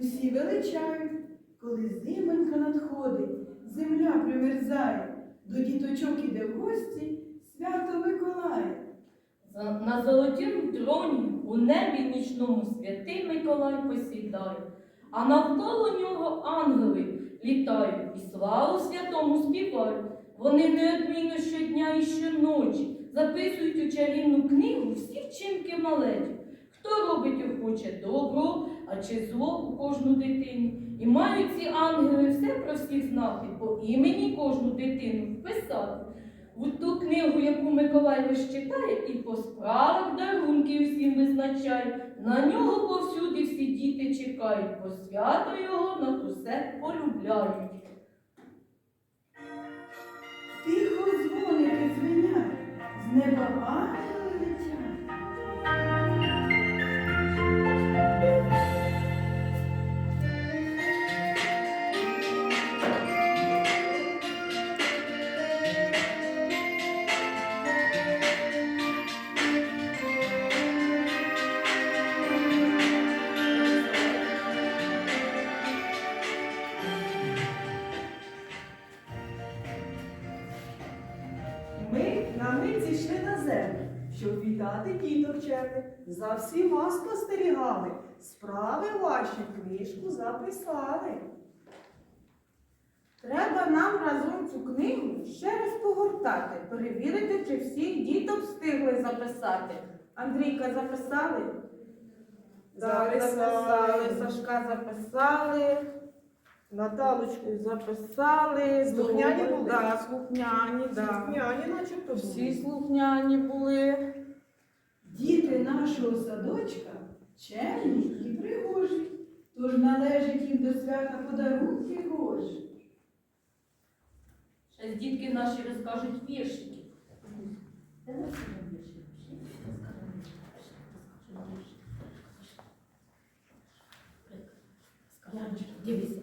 усі величають, коли зимонька надходить, земля примерзає, до діточок іде в гості свято Миколая. На золотім троні у небі нічному святий Миколай посідає, а навколо нього ангели літають і славу святому співають. Вони неодмінно щодня і щоночі записують у чарівну книгу всі вчинки малечі. Робить добро, а чи зло у кожну дитину. І мають ці ангели все про всіх знати, по імені кожну дитину вписати. У ту книгу, яку Миколай лиш читає, і по справах дарунки всім визначає. На нього повсюди всі діти чекають, бо свято його над усе полюбляють. Тихо дзвоники дзвенять, з неба справи ваші книжку записали. Треба нам разом цю книгу ще раз погортати, перевірити, чи всіх діток встигли записати. Андрійка записали? Записали. записали. Сашка записали. Наталочку записали. Слухняні були? Да, слухняні, да. Слухняні начебто Всі слухняні були. Діти нашого садочка чемні і пригожі, тож належить їм до свята подарунки гожі. Щас дітки наші розкажуть віршики. Дивися,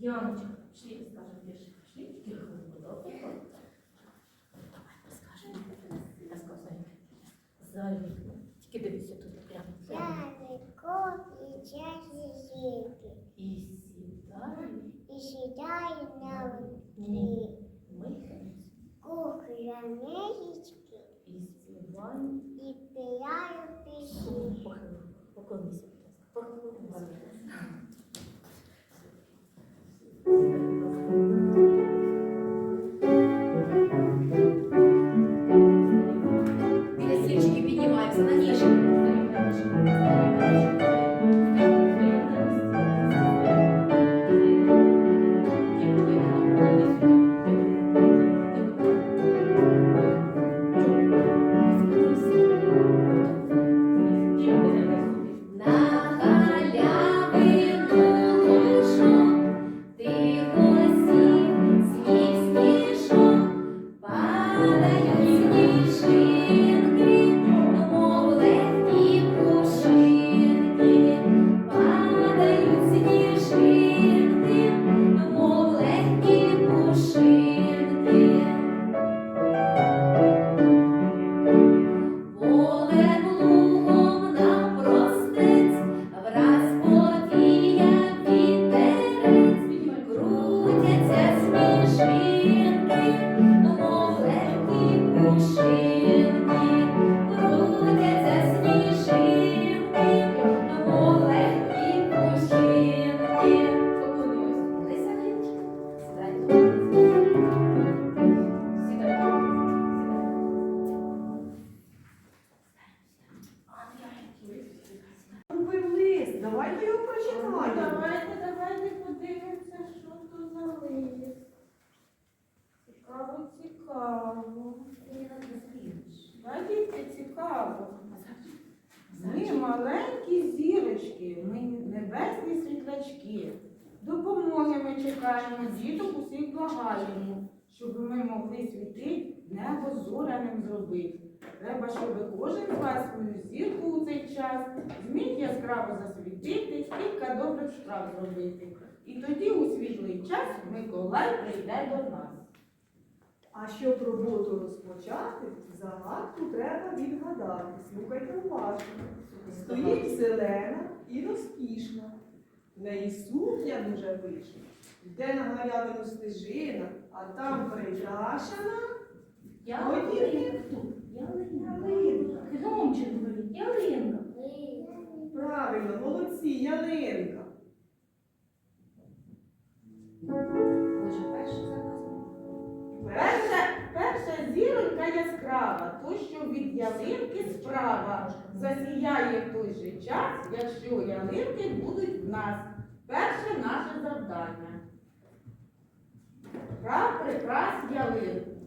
Яночка, пішли, скажемо віршик, пішли, тільки добре? Давай, розкажемо. Розказуй. За. Тільки дивися тут прямо. прямо. Далеко летять зірки, І сідають і сідає на Ні. воді ми кукрянички, і співаємо. і піляю пісні. Похили. Поклонися, будь ласка. Поклонися. Thank you. Зоряним зробити. Треба, щоб кожен з вас свою зірку у цей час зміг яскраво засвітити, кілька добрих справ зробити. І тоді у світлий час Миколай прийде до нас. А щоб роботу розпочати, загадку треба відгадати. Слухайте уважно. Стоїть зелена і розкішна. В неї сукня дуже пишна. Йде на галявину стежина, а там прикрашена. Ялинка. Ялинка. Громче говоріть, ялинка. Правильно, молодці, ялинка. Отже, заказ. Перша, перша зіронька яскрава, то, що від ялинки справа, засіяє в той же час, якщо ялинки будуть в нас. Перше наше завдання. Прав прикрас ялинку.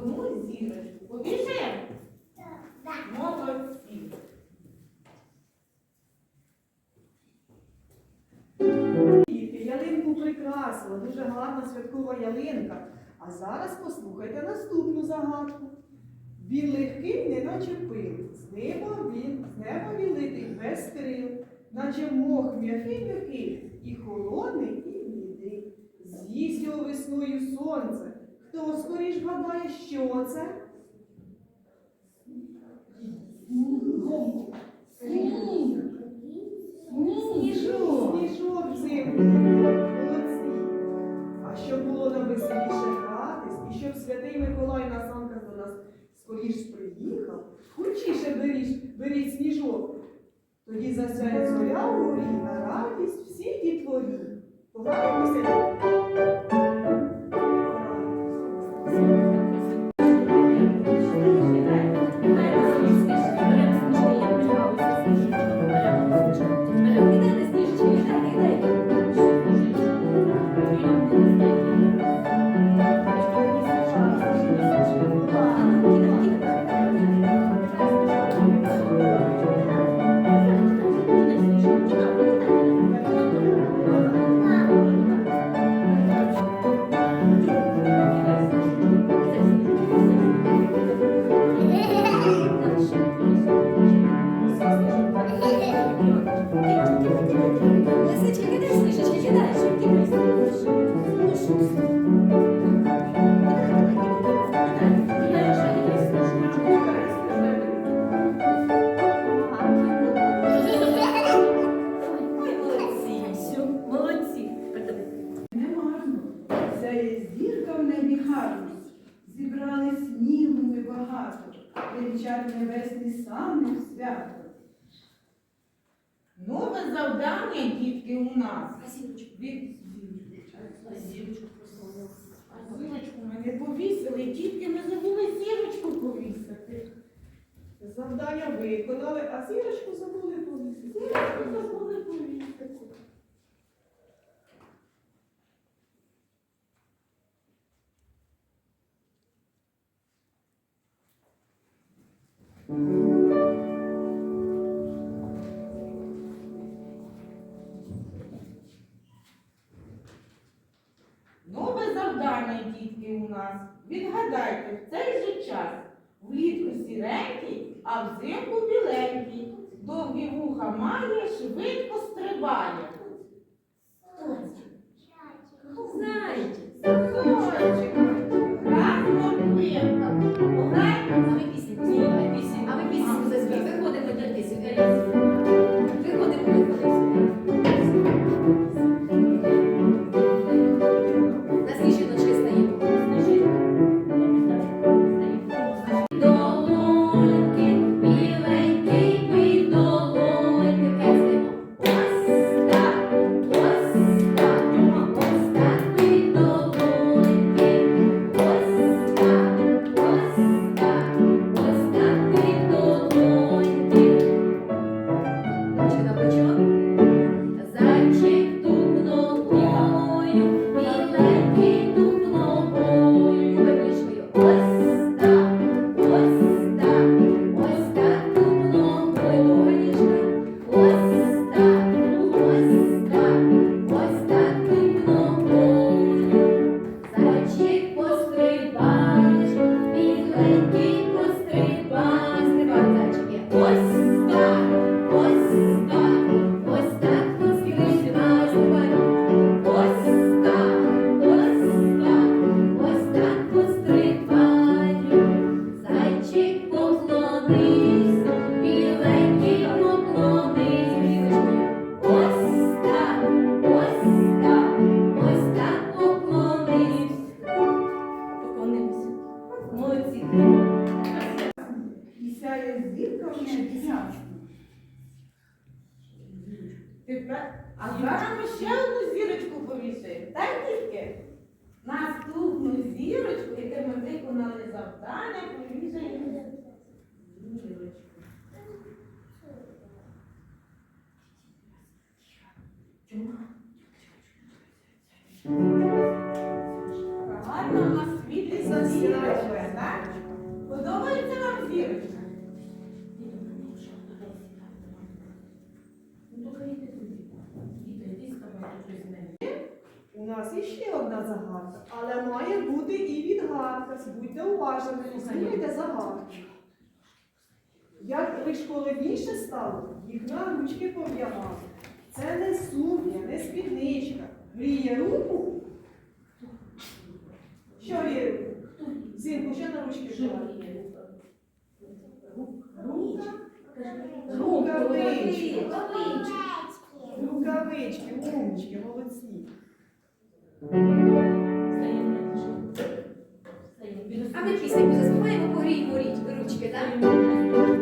Одну зірочку. Повішаємо? Молодці. Ялинку прикрасила, дуже гарна святкова ялинка. А зараз послухайте наступну загадку. Він легкий, неначе пил, з неба він, з неба він летить без крил, наче мох м'який м'який, і холодний, і блідий. З'їсть його весною сонце. Хто скоріш гадає, що це? Сніг. Завдання, дітки, у нас. Від А зірочку просто. зірочку ми не повісили, дітки, ми забули зірочку повісити. Завдання виконали, а зірочку забули повісити. Зірочку забули повісити. Має, швидко стрибає. Зараз ми ще одну зірочку повісимо. Так, дітки? Наступну зірочку, яке ми виконали завдання, повішаємо зірочку. Гарно у нас світиться зірочка, так? Подобається вам зірочка? У нас іще одна загадка, але має бути і відгадка. Будьте уважними, слухайте загадки. Як лиш більше стало, їх на ручки пов'ягали. Це не сукня, не спідничка. Гріє руку. Що гріє руку? Зинку, що на ручки вдягали? Рукавички. Рукавички, умнички, молодці. А ми пісеньку заспіваємо, погріємо ручки, так?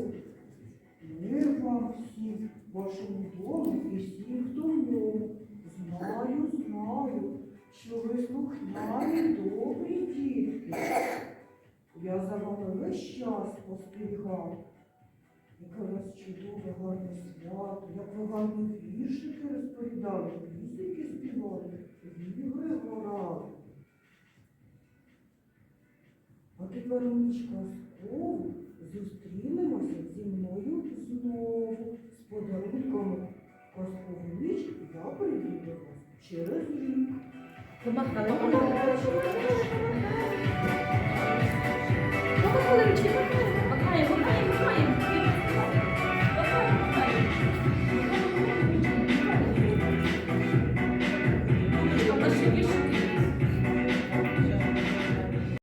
Пройшов. Мир вам всім, вашому дому і всім, хто в ньому. Знаю, знаю, що ви слухняні, добрі дітки. Я за вами весь час спостерігав. Яке у вас чудове гарне свято, як ви гарні віршики розповідали, музики співали, ігри грали. А тепер нічка знову зустрінемося зі мною знову з подарунками. Казкову ніч я прийду до вас через рік. Помахали.